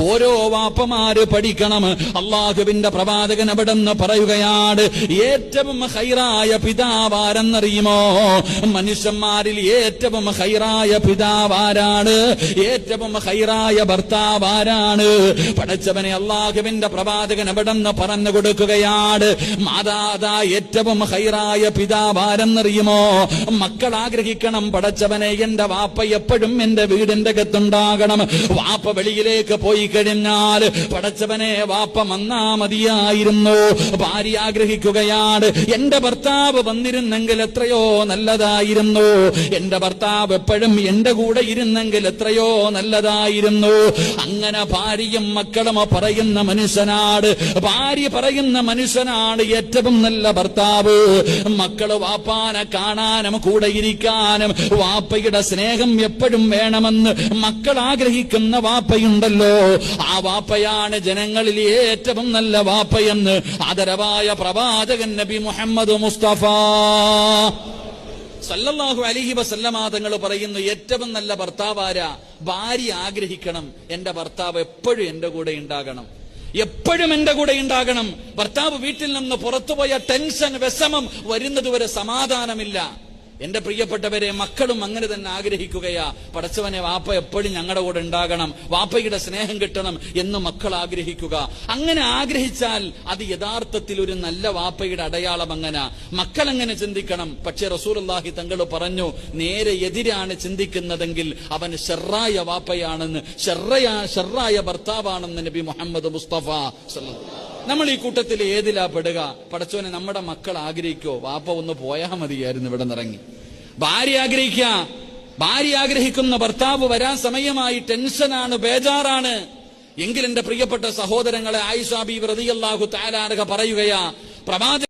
ഓരോ വാപ്പമാര് പഠിക്കണം. അള്ളാഹുവിന്റെ പ്രവാചകൻ അവിടെ നിന്ന് പറയുകയാണ് ഏറ്റവും ഹൈറായ പിതാവാരെന്നറിയുമോ? മനുഷ്യന്മാരിൽ ഏറ്റവും ഹൈറായ പിതാവാരാണ് ഏറ്റവും ഹൈറായ ഭർത്താവാരാണ്. പഠിച്ചവനെ അള്ളാഹുവിന്റെ പ്രവാചകൻ അവിടെ നിന്ന് പറഞ്ഞു കൊടുക്കുകയാണ് മാതാതാ ഏറ്റവും ഹൈറായ പിതാവാരെന്നറിയുമോ? മക്കൾ ആഗ്രഹിക്കണം പഠിച്ചവനെ എന്റെ വാപ്പ എപ്പോഴും എന്റെ വീടിന്റെ അകത്തുണ്ടാകണം. വാപ്പ വെളിയിലേക്ക് പോയി കഴിഞ്ഞാൽ പടച്ചവനെ വാപ്പ വന്നാ മതിയായിരുന്നു. ഭാര്യ ആഗ്രഹിക്കുകയാണ്. എന്റെ ഭർത്താവ് വന്നിരുന്നെങ്കിൽ എത്രയോ നല്ലതായിരുന്നു. എന്റെ ഭർത്താവ് എപ്പോഴും എന്റെ കൂടെ ഇരുന്നെങ്കിൽ എത്രയോ നല്ലതായിരുന്നു. അങ്ങനെ ഭാര്യയും മക്കളും പറയുന്ന മനുഷ്യനാണ്. ഭാര്യ പറയുന്ന മനുഷ്യനാണ് ഏറ്റവും നല്ല ഭർത്താവ്. മക്കൾ വാപ്പാനെ കാണാനും കൂടെ ഇരിക്കാനും വാപ്പയുടെ സ്നേഹം എപ്പോഴും വേണമെന്ന് മക്കൾ ആഗ്രഹിക്കുന്ന വാപ്പയുണ്ടല്ലോ. ആ വാപ്പയാണ് ജനങ്ങളിൽ ഏറ്റവും നല്ല വാപ്പയെന്ന് ആദരവായ പ്രവാചകൻ നബി മുഹമ്മദ് മുസ്തഫ. സല്ലല്ലാഹു അലിഹി വസല്ലമ തങ്ങൾ പറയുന്നു ഏറ്റവും നല്ല ഭർത്താവാര ഭാര്യ ആഗ്രഹിക്കണം. എന്റെ ഭർത്താവ് എപ്പോഴും എന്റെ കൂടെ ഉണ്ടാകണം. എപ്പോഴും എന്റെ കൂടെ ഉണ്ടാകണം. ഭർത്താവ് വീട്ടിൽ നിന്ന് പുറത്തുപോയ ടെൻഷൻ വിഷമം വരുന്നതുവരെ സമാധാനമില്ല. എന്റെ പ്രിയപ്പെട്ടവരെ മക്കളും അങ്ങനെ തന്നെ ആഗ്രഹിക്കുകയാ. പടച്ചവനെ വാപ്പ എപ്പോഴും ഞങ്ങളുടെ കൂടെ ഉണ്ടാകണം. വാപ്പയുടെ സ്നേഹം കിട്ടണം എന്ന് മക്കൾ ആഗ്രഹിക്കുക. അങ്ങനെ ആഗ്രഹിച്ചാൽ അത് യഥാർത്ഥത്തിൽ ഒരു നല്ല വാപ്പയുടെ അടയാളം അങ്ങനെ. മക്കൾ അങ്ങനെ ചിന്തിക്കണം. പക്ഷേ റസൂലുള്ളാഹി തങ്ങൾ പറഞ്ഞു നേരെ എതിരാണ് ചിന്തിക്കുന്നതെങ്കിൽ അവൻ ഷെറായ വാപ്പയാണെന്ന് ഷെറയാ ഷെറായ ഭർത്താവാണെന്ന് നബി മുഹമ്മദ് മുസ്തഫ സല്ലല്ലാഹു നമ്മൾ ഈ കൂട്ടത്തിൽ ഏതിലാ പെടുക? പടച്ചോനെ നമ്മുടെ മക്കൾ ആഗ്രഹിക്കോ? വാപ്പ ഒന്ന് പോയാ മതിയായിരുന്നു ഇവിടെ നിറങ്ങി ഭാര്യ ആഗ്രഹിക്ക. ഭാര്യ ആഗ്രഹിക്കുന്ന ഭർത്താവ് വരാൻ സമയമായി ടെൻഷനാണ് ബേജാറാണ്. എങ്കിൽ എന്റെ പ്രിയപ്പെട്ട സഹോദരങ്ങളെ ആയിഷാബി വ്രതിയല്ലാഹു തആലാനക പറയുകയാ പ്രവാചക